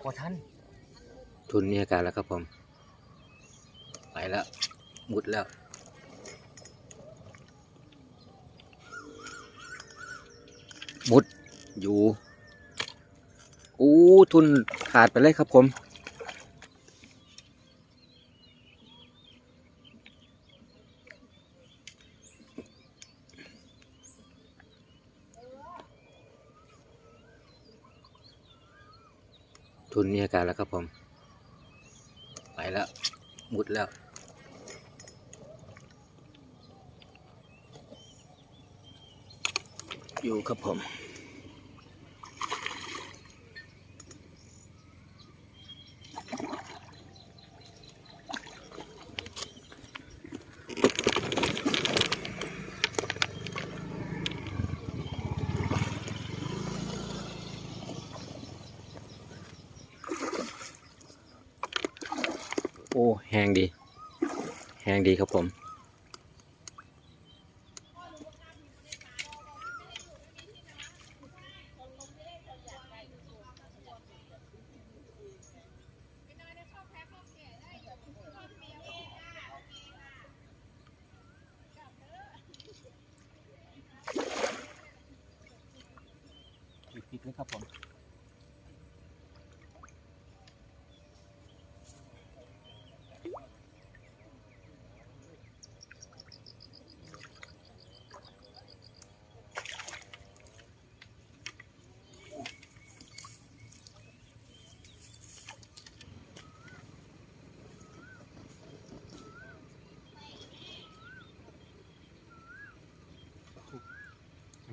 พอท่านทุนมีอาการแล้วครับผม ไปแล้วมุดแล้ว มุดอยู่ อู้ทุนขาดไปเลยครับผม ทุนมีอาการแล้วครับผม ไปแล้ว มุดแล้ว อยู่ครับผม โอ้แห้งดี แห้งดีครับผม ปิดๆเลยครับผม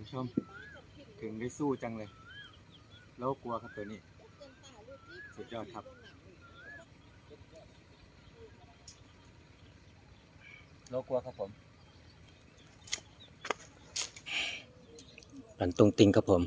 ผู้ชม ถึงได้สู้จังเลย แล้วกลัวครับตัวนี้ สุดยอดครับ โลกลัวครับผม หลันตรงติงครับผม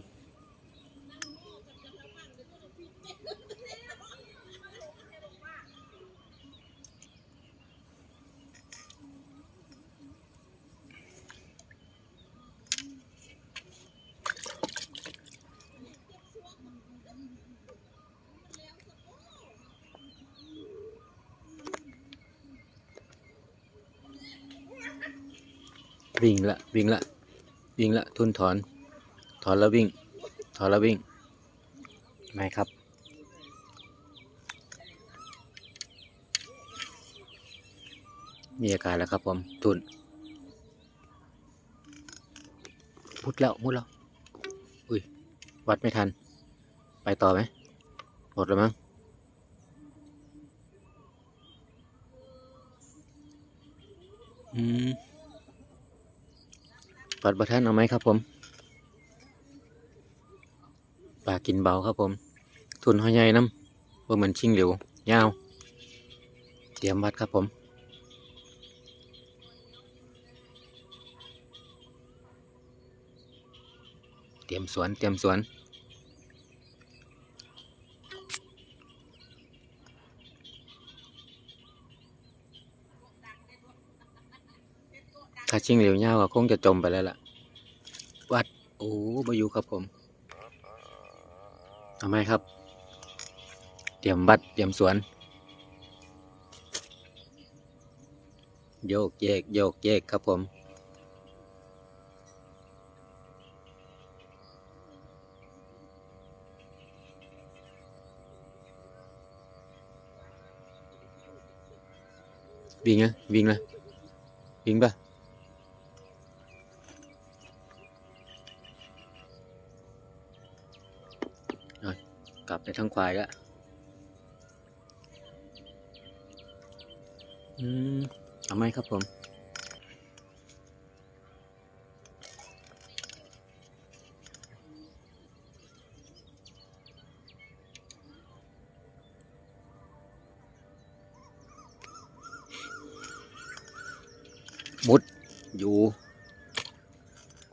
วิ่งละวิ่งละวิ่งละทุนถอน ถอนแล้ววิ่ง ถอนแล้ววิ่งไม่ครับ มีอาการแล้วครับผมทุนมุดแล้วมุดแล้วอุ้ยวัดไม่ทัน ไปต่อไหมหมดแล้วมั้งอืม ปัดประท่านเอาไหมครับผมปลากินเบาครับผม ทุนหอยใหญ่น้ำว่าเหมือนชิงเหลวยาว เตรียมวัดครับผมเตรียมสวนเตรียมสวน ถ้าชิงเหลียวยาก็คงจะจมไปแล้วล่ะ วัด โอ้บอยู่ครับผมทำไมครับ เตรียมบัดเตรียมสวน โยกเยกโยกเยกครับผมวิ่งนะวิ่งนะวิ่งปะ กลับไปทางควายละอืมเอาไหมครับผมมุดอยู่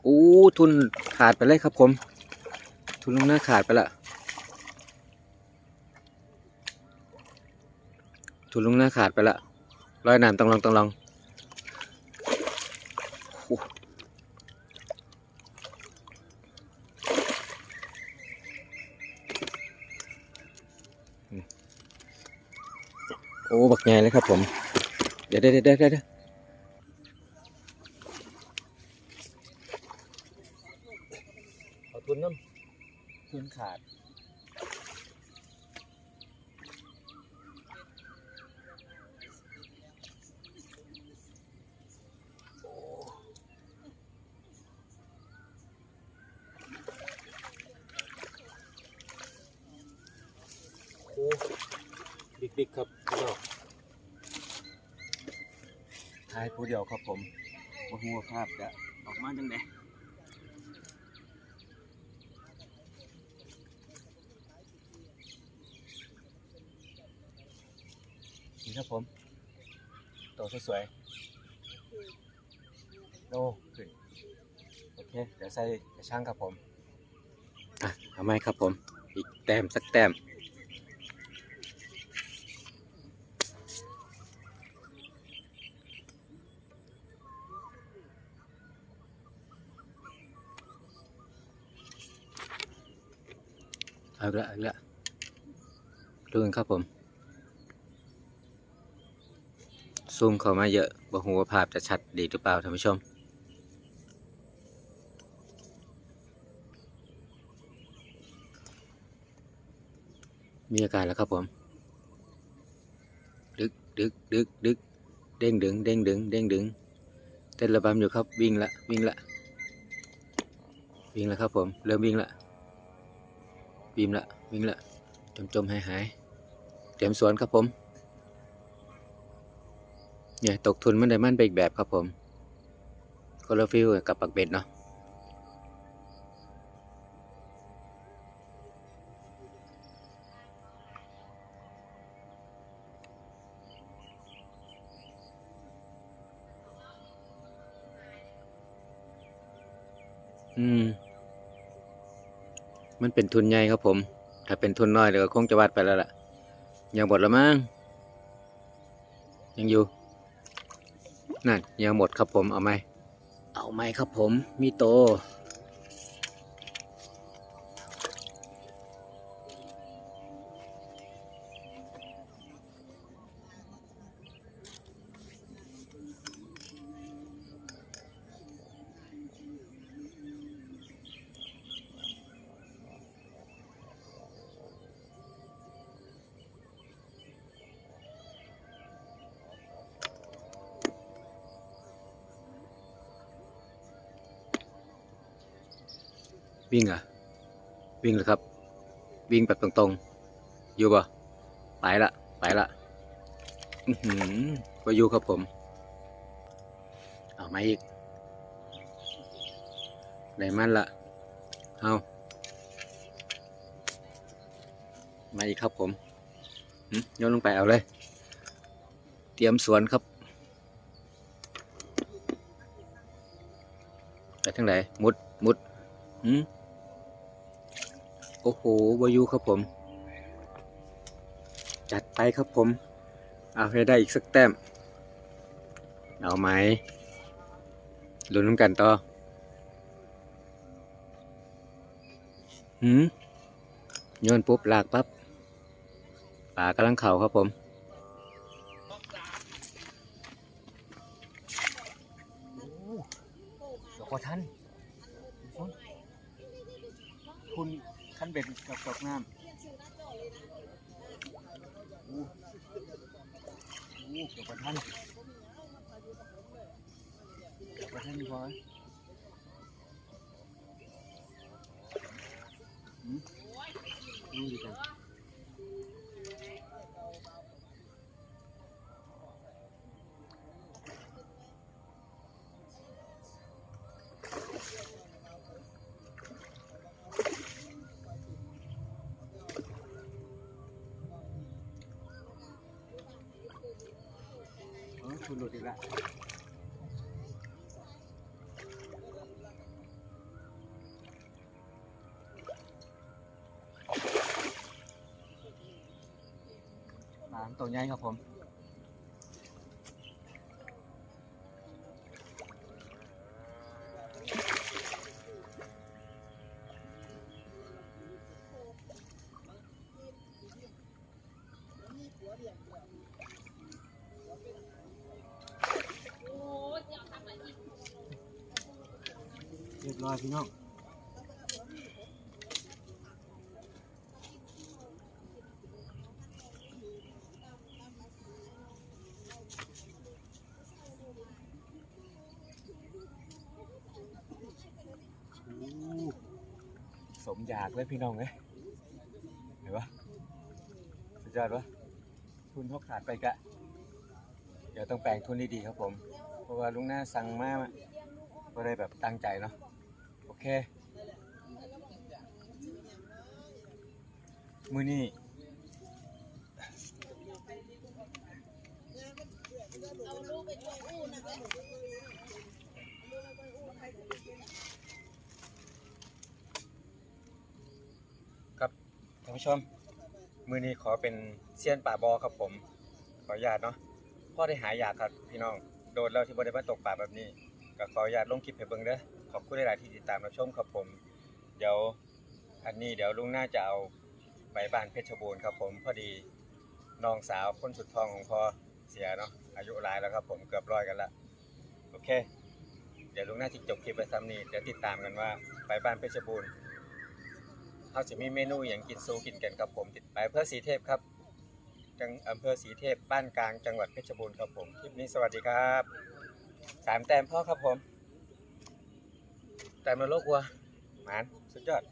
อู้ทุนขาดไปเลยครับผม ทุนลงหน้าขาดไปละ ทุนลุงหน้าขาดไปละร้อยน้ำต้องลองต้องลองโอ้บักใหญ่เลยครับผม เดี๋ยวเดี๋ยวเดี๋ยวเดี๋ยวเดี๋ยวเอาทุนน้ำทุนขาด โอ้ บิ๊กบิ๊กครับพี่น้องถ่ายผู้เดียวครับผมว่าหัวาภาพจะออกมาจังไดนี่ครับผมตัวสวยๆโอ้ขึ้นโอเค เดี๋ยวใส่กระช่างครับผม อะเอาไหมครับผม อีกแต้มสักแต้ม เอาละเอาละดูกันครับผม ซูมเข้ามาเยอะบ่หูว่าภาพจะชัดดีหรือเปล่าท่านผู้ชมมีอาการแล้วครับผม ดึกดึกดึกดึกเด้งดึง เด้งดึง เด้งดึง เต้นระบำอยู่ครับ วิ่งละ วิ่งละ วิ่งละครับผม เริ่มวิ่งละ วิ่งละวิ่งละจมจมหายหายเตรียมสวนครับผม เนี่ยตกทุนมันได้มันไปอีกแบบครับผมคนลฟิลกับปักเบ็ดเนาะอืม มันเป็นทุนใหญ่ครับผม ถ้าเป็นทุนน้อยเดี๋ยวคงจะวัดไปแล้วล่ะ ยังหมดแล้วมั้ง ยังอยู่ นั่นยังหมดครับผม เอาไหม เอาไหมครับผม มีโต วิ่งอะ วิ่งเลยครับ วิ่งแบบตรงๆ อยู่ป่ะไปละไปละอือหือก็อยู่ครับผม เอามาอีกได้มันละเอามาอีกครับผมโยนลงไปเอาเลย เตรียมสวนครับไปทางไหนมุดมุดหืม โอ้โหวายุครับผม จัดไปครับผม เอาให้ได้อีกสักแต้ม เอาไหมลุ้นน้ำกันต่อหืมโยนปุ๊บลากปั๊บป่ากำลังเข่าครับผมเดี๋ยวพอท่านคุณ นเบ็ดกับตกน้ำโอ้โหเดี๋ยวพอท่านเดี๋ยวพอท่านพอไหมหืมดูดีกัน เออคุณหลุด ร้อยพี่น้องสมอยากเลยพี่น้องเอ้ยเห็นปะสุดยอดปะทุนเขาขาดไปกะ เดี๋ยวต้องแปลงทุนดีๆครับผม เพราะว่าลุงหน้าสั่งมากก็เลยแบบตั้งใจเนาะ เค มือนี่ครับท่านผู้ชม มือนี้ขอเป็นเซียนป่าบอครับผม ขออนุญาตเนาะพ่อได้หายากครับพี่น้อง โดนเราที่บริมาตกป่าแบบนี้ ก็ขออนุญาตลงคลิปให้เบิ่งเด้อ ขอบคุณหลายๆที่ติดตามรับชมครับผม เดี๋ยวอันนี้เดี๋ยวลุงน่าจะเอาไปบ้านเพชรบูรณ์ครับผมพอดีน้องสาวคนสุดท้องของพ่อเสียเนาะอายุหลายแล้วครับผมเกือบร้อยกันละโอเค เดี๋ยวลุงน่าจะจบคลิปไปซ้ำนี้เดี๋ยวติดตามกันว่าไปบ้านเพชรบูรณ์เขาจะมีเมนูอย่างกินซูกินกันครับผมติดไปอำเพื่อสีเทพครับจังอำเภอสีเทพบ้านกลางจังหวัดเพชรบูรณ์ครับผมคลิปนี้สวัสดีครับสามแต้มพ่อครับผม แต่มนรกวัวหมานสุดยอด